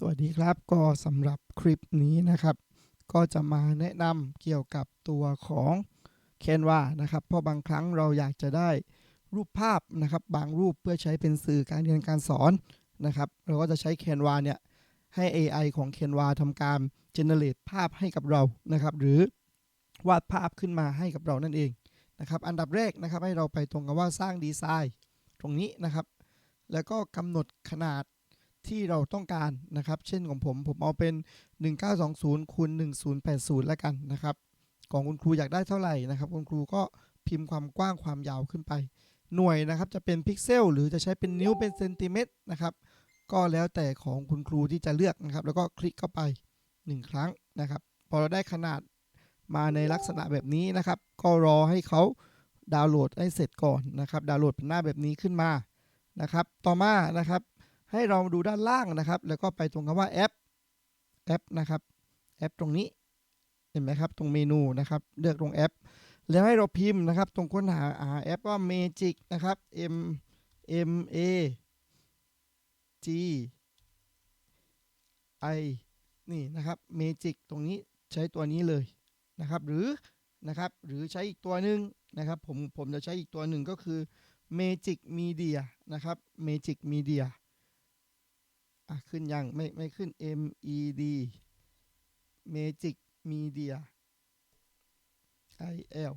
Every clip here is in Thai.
สวัสดีครับก็สำหรับคลิปนี้นะครับ ก็จะมาแนะนำเกี่ยวกับตัวของ Canva นะครับ เพราะบางครั้งเราอยากจะได้รูปภาพนะครับ บางรูปเพื่อใช้เป็นสื่อการเรียนการสอนนะครับ เราก็จะใช้ Canva เนี่ยให้ AI ของ Canva ทำการ generate ภาพให้กับเรานะครับ หรือวาดภาพขึ้นมาให้กับเรานั่นเองนะครับ อันดับแรกนะครับให้เราไปตรงกับว่าสร้างดีไซน์ตรงนี้นะครับ แล้วก็กำหนดขนาด ที่เราต้องการนะครับ เช่นของผมผมเอาเป็น 1920คูณ1080แล้วกันนะครับ ของคุณครูอยากได้เท่าไหร่นะครับ คุณครูก็พิมพ์ความกว้างความยาวขึ้นไป หน่วยนะครับจะเป็นพิกเซลหรือจะใช้เป็นนิ้วเป็นเซนติเมตรนะครับ ก็แล้วแต่ของคุณครูที่จะเลือกนะครับ แล้วก็คลิกเข้าไป 1 ครั้งนะครับ พอเราได้ขนาดมาในลักษณะแบบนี้นะครับ ก็รอให้เขาดาวน์โหลดให้เสร็จก่อนนะครับ ดาวน์โหลดเป็นหน้าแบบนี้ขึ้นมานะครับ ต่อมานะครับ ให้เราดูด้านล่างนะครับ แล้วก็ไปตรงคำว่าแอปแอปนะครับแอปตรงนี้เห็นไหมครับ ตรงเมนูนะครับ เลือกตรงแอป แล้วให้เราพิมพ์นะครับ ตรงค้นหาหาแอปว่า Magic นะครับ M M A G I นี่นะครับ Magic ตรงนี้ใช้ตัวนี้เลยนะครับ หรือนะครับหรือใช้อีกตัวหนึ่งนะครับ ผมผมจะใช้อีกตัวหนึ่งก็คือ Magic Media นะครับ Magic Media อะขึ้นยังไม่ไม่ขึ้น M E D Magic Media I L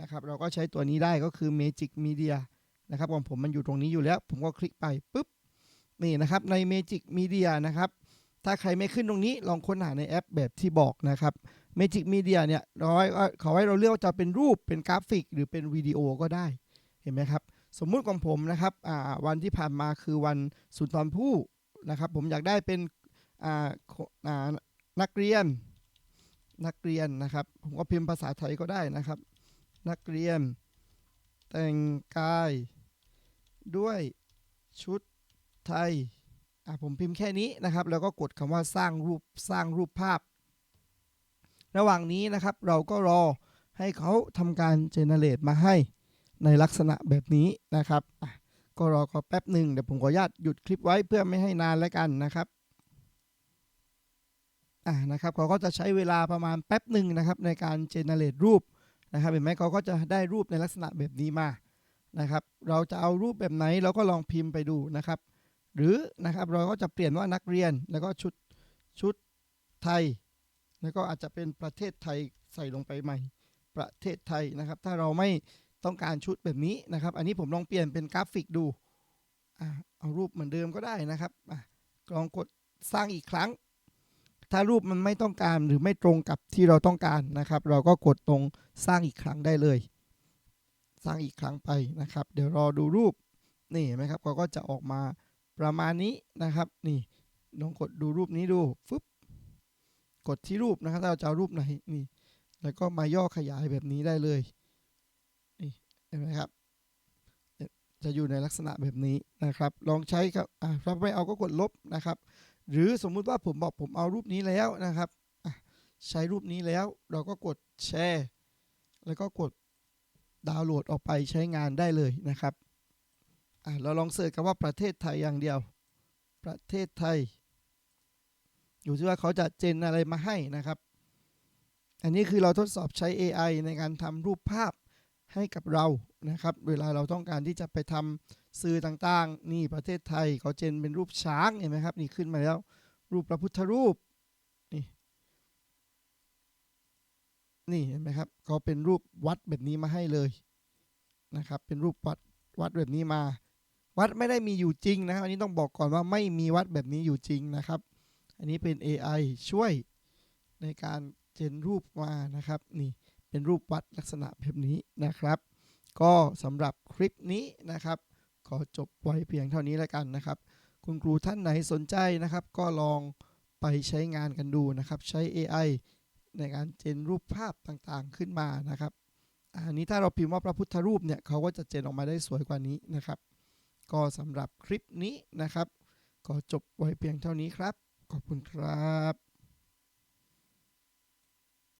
นะครับเราก็ใช้ตัวนี้ได้ก็คือ Magic Media นะครับของผมมันอยู่ตรงนี้อยู่แล้ว ผมก็คลิกไปปุ๊บนี่นะครับใน Magic Media นะครับ ถ้าใครไม่ขึ้นตรงนี้ลองค้นหาในแอปแบบที่บอกนะครับ Magic Media เนี่ยร้อยเขาให้เราเลือกว่าจะเป็นรูปเป็นกราฟิก หรือเป็นวิดีโอก็ได้เห็นไหมครับ สมมุติของผมนะครับอ่าวันที่ผ่านมาคือวันสุนทรภู่ นะครับผมอยากได้เป็นนักเรียนนักเรียนนะครับ ผมก็พิมพ์ภาษาไทยก็ได้นะครับ นักเรียน แต่งกาย ด้วยชุดไทยอะผมพิมพ์แค่นี้นะครับ แล้วก็กดคำว่าสร้างรูปสร้างรูปภาพ ระหว่างนี้นะครับเราก็รอให้เขาทำการเจเนเรตมาให้ในลักษณะแบบนี้นะครับอะ ก็รอก็แป๊บหนึ่งเดี๋ยวผมขออนุญาตหยุดคลิปไว้เพื่อไม่ให้นานแล้วกันนะครับอ่านะครับเขาก็จะใช้เวลาประมาณแป๊บหนึ่งนะครับในการเจเนเรตรูปนะครับเห็นไหมเขาก็จะได้รูปในลักษณะแบบนี้มานะครับเราจะเอารูปแบบไหนเราก็ลองพิมพ์ไปดูนะครับ หรือนะครับเราก็จะเปลี่ยนว่านักเรียนแล้วก็ชุดชุดไทย แล้วก็อาจจะเป็นประเทศไทยใส่ลงไปใหม่ ประเทศไทยนะครับ ถ้าเราไม่ ต้องการชุดแบบนี้นะครับ อันนี้ผมลองเปลี่ยนเป็นกราฟิกดูอเอารูปเหมือนเดิมก็ได้นะครับอลองกดสร้างอีกครั้ง ถ้ารูปมันไม่ต้องการหรือไม่ตรงกับที่เราต้องการนะครับ เราก็กดตรงสร้างอีกครั้งได้เลย สร้างอีกครั้งไปนะครับ เดี๋ยวรอดูรูปนี่เห็นไหมครับเขาก็จะออกมาประมาณนี้นะครับ นี่ลองกดดูรูปนี้ดูฟึบกดที่รูปนะครับถ้าเราจะเอารูปไหนนี่ แล้วก็มาย่อขยายแบบนี้ได้เลย เห็นไหมครับ จะอยู่ในลักษณะแบบนี้นะครับ ลองใช้ครับถ้าไม่เอาก็กดลบนะครับ หรือสมมุติว่าผมบอกผมเอารูปนี้แล้วนะครับใช้รูปนี้แล้วเราก็กดแชร์ แล้วก็กดดาวน์โหลดออกไปใช้งานได้เลยนะครับเราลองเสิร์ชคำว่าประเทศไทยอย่างเดียว ประเทศไทย อยู่ที่ว่าเขาจะเจนอะไรมาให้นะครับ อันนี้คือเราทดสอบใช้ AI ในการทำรูปภาพ ให้กับเรานะครับ เวลาเราต้องการที่จะไปทำสื่อต่างๆ นี่ประเทศไทยเขาเจนเป็นรูปช้างเห็นไหมครับ นี่ขึ้นมาแล้ว รูปพระพุทธรูปนี่นี่เห็นไหมครับเขาเป็นรูปวัดแบบนี้มาให้เลยนะครับ เป็นรูปวัดวัดแบบนี้มา วัดไม่ได้มีอยู่จริงนะครับ อันนี้ต้องบอกก่อนว่าไม่มีวัดแบบนี้อยู่จริงนะครับ อันนี้เป็น AI ช่วยในการเจนรูปมานะครับนี่ เป็นรูปวัดลักษณะแบบนี้นะครับ ก็สำหรับคลิปนี้นะครับ ขอจบไว้เพียงเท่านี้แล้วกันนะครับ คุณครูท่านไหนสนใจนะครับ ก็ลองไปใช้งานกันดูนะครับ ใช้ AI ในการเจนรูปภาพต่างๆขึ้นมานะครับอันนี้ถ้าเราพิมพ์ว่าพระพุทธรูปเนี่ยเขาก็จะเจนออกมาได้สวยกว่านี้นะครับ ก็สำหรับคลิปนี้นะครับ ก็จบไว้เพียงเท่านี้ครับ ขอบคุณครับ